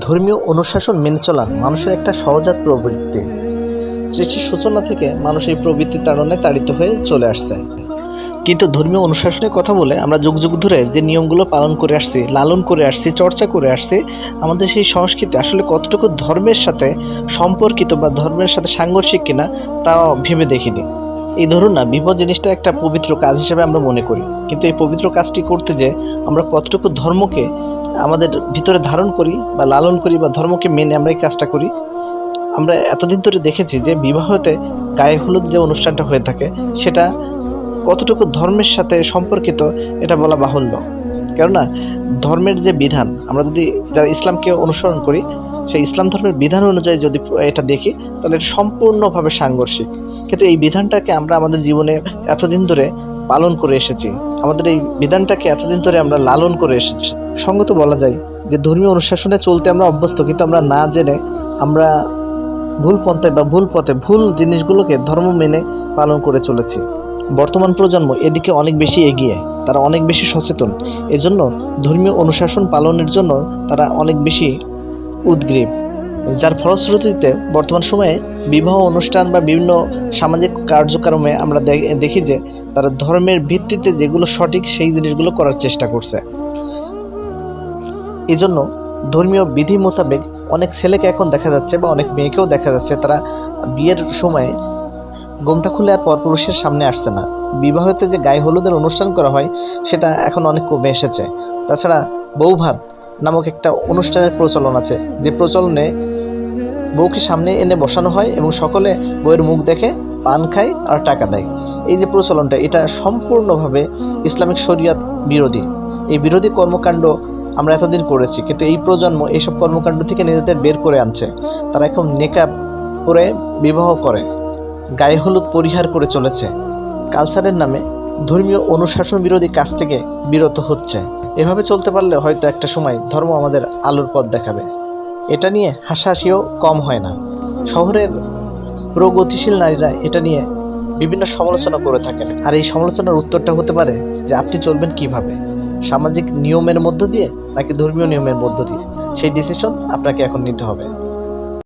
ধর্মীয় অনুশাসন মেনে চলা মানুষের একটা সহজাত প্রবৃত্তি। সৃষ্টির সূচনা থেকে মানুষ এই প্রবৃত্তির তাড়নায় তাড়িত হয়ে চলে আসছে। কিন্তু ধর্মীয় অনুশাসনের কথা বলে আমরা যুগ যুগ ধরে যে নিয়মগুলো পালন করে আসছি, লালন করে আসছি, চর্চা করে আসছি, আমাদের সেই সংস্কৃতি আসলে কতটুকু ধর্মের সাথে সম্পর্কিত বা ধর্মের সাথে সাংঘর্ষিক কিনা তা ভেবে দেখিনি। এই ধরুন না বিবাহ জিনিসটা একটা পবিত্র কাজ হিসেবে আমরা মনে করি। কিন্তু এই পবিত্র কাজটি করতে যে আমরা কতটুকু ধর্মকে আমাদের ভিতরে ধারণ করি বা লালন করি বা ধর্মকে মেনে আমরা এই কাজটা করি। আমরা এতদিন ধরে দেখেছি যে বিবাহতে গায়ে হলুদ যে অনুষ্ঠানটা হয়ে থাকে, সেটা কতটুকু ধর্মের সাথে সম্পর্কিত এটা বলা বাহুল্য। কেননা ধর্মের যে বিধান, আমরা যদি যারা ইসলামকে অনুসরণ করি, সেই ইসলাম ধর্মের বিধান অনুযায়ী যদি এটা দেখি, তাহলে এটা সম্পূর্ণভাবে সাংঘর্ষিক। কিন্তু এই বিধানটাকে আমরা আমাদের জীবনে এতদিন ধরে পালন করে এসেছি। আমাদের এই বিধানটাকে এতদিন ধরে আমরা লালন করে এসেছি। সঙ্গত বলা যায় যে ধর্মীয় অনুশাসনে চলতে আমরা অভ্যস্ত, কিন্তু আমরা না জেনে আমরা ভুল পন্থায় বা ভুল পথে ভুল জিনিসগুলোকে ধর্ম মেনে পালন করে চলেছি। বর্তমান প্রজন্ম এদিকে অনেক বেশি এগিয়ে, তারা অনেক বেশি সচেতন। এজন্য ধর্মীয় অনুশাসন পালনের জন্য তারা অনেক বেশি উদ্গ্রীব। যার ফলশ্রুতিতে বর্তমান সময়ে বিবাহ অনুষ্ঠান বা বিভিন্ন সামাজিক কার্যক্রমে আমরা দেখি যে তারা ধর্মের ভিত্তিতে যেগুলো সঠিক সেই জিনিসগুলো করার চেষ্টা করছে। এই জন্য ধর্মীয় বিধি মোতাবেক অনেক ছেলেকে এখন দেখা যাচ্ছে বা অনেক মেয়েকেও দেখা যাচ্ছে তারা বিয়ের সময় গোমটা খুলে আর পরপুরুষের সামনে আসছে না। বিবাহতে যে গায়ে হলুদের অনুষ্ঠান করা হয় সেটা এখন অনেক কমে এসেছে। তাছাড়া বৌভাত নামক একটা অনুষ্ঠানের প্রচলন আছে। যে প্রচলনে বউকে সামনে এনে বসানো হয় এবং সকলে বউয়ের মুখ দেখে পান খায় আর টাকা দেয়। এই যে প্রচলনটা, এটা সম্পূর্ণভাবে ইসলামিক শরিয়াত বিরোধী। এই বিরোধী কর্মকাণ্ড আমরা এতদিন করেছি, কিন্তু এই প্রজন্ম এইসব কর্মকাণ্ড থেকে নিজেদের বের করে আনছে। তারা এখন নেকাব করে বিবাহ করে, গায়ে হলুদ পরিহার করে চলেছে। কালচারের নামে ধর্মীয় অনুশাসন বিরোধী কাজ থেকে বিরত হচ্ছে। এভাবে চলতে পারলে হয়তো একটা সময় ধর্ম আমাদের আলোর পথ দেখাবে। এটা নিয়ে হাসাহাসিও কম হয় না। শহরের প্রগতিশীল নারীরা এটা নিয়ে বিভিন্ন সমালোচনা করে থাকেন। আর এই সমালোচনার উত্তরটা হতে পারে যে আপনি চলবেন কীভাবে? সামাজিক নিয়মের মধ্য দিয়ে নাকি ধর্মীয় নিয়মের মধ্য দিয়ে? সেই ডিসিশন আপনাকে এখন নিতে হবে।